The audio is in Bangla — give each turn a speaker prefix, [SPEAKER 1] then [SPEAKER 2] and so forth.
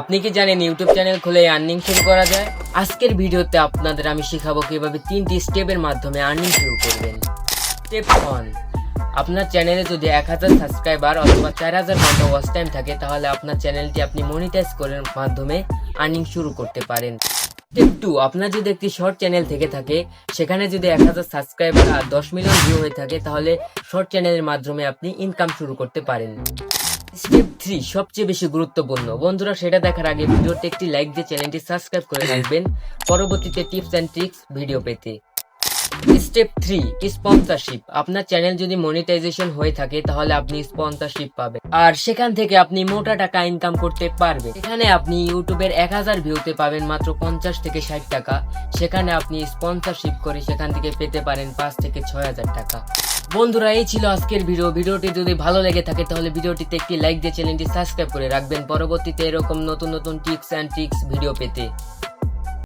[SPEAKER 1] আপনি কি জানেন ইউটিউব চ্যানেল খুলে আর্নিং শুরু করা যায়? আজকের ভিডিওতে আপনাদের আমি শেখাবো কীভাবে তিনটি স্টেপের মাধ্যমে আর্নিং শুরু করবেন। স্টেপ ওয়ান আপনার চ্যানেলে যদি এক হাজার সাবস্ক্রাইবার অথবা চার হাজার ঘণ্টা ওয়াচ টাইম থাকে, তাহলে আপনার চ্যানেলটি আপনি মনিটাইজ করার মাধ্যমে আর্নিং শুরু করতে পারেন। স্টেপ টু আপনার যদি একটি শর্ট চ্যানেল থেকে থাকে, সেখানে যদি এক হাজার সাবস্ক্রাইবার আর দশ মিলিয়ন ভিউ হয়ে থাকে, তাহলে শর্ট চ্যানেলের মাধ্যমে আপনি ইনকাম শুরু করতে পারেন। স্টেপ থ্রি সবচেয়ে বেশি গুরুত্বপূর্ণ। বন্ধুরা, সেটা দেখার আগে ভিডিওতে একটি লাইক দিয়ে চ্যানেলটি সাবস্ক্রাইব করে রাখবেন। পরবর্তীতে টিপস অ্যান্ড ট্রিক্স ভিডিও পেতে। স্টেপ থ্রি স্পন্সরশিপ আপনার চ্যানেল যদি মনিটাইজেশন হয়ে থাকে, তাহলে আপনি স্পন্সরশিপ পাবেন। আর সেখান থেকে আপনি মোটা টাকা ইনকাম করতে পারবেন। এখানে আপনি ইউটিউবের এক হাজার ভিউতে পাবেন মাত্র পঞ্চাশ থেকে ষাট টাকা। সেখানে আপনি স্পন্সরশিপ করে সেখান থেকে পেতে পারেন পাঁচ থেকে ছয় হাজার টাকা। বন্ধুরা, এই ছিল আজকের ভিডিও ভিডিওটি যদি ভালো লেগে থাকে, তাহলে ভিডিওটিতে একটি লাইক দিয়ে চ্যানেলটি সাবস্ক্রাইব করে রাখবেন। পরবর্তীতে এরকম নতুন নতুন টিপস অ্যান্ড ট্রিক্স ভিডিও পেতে।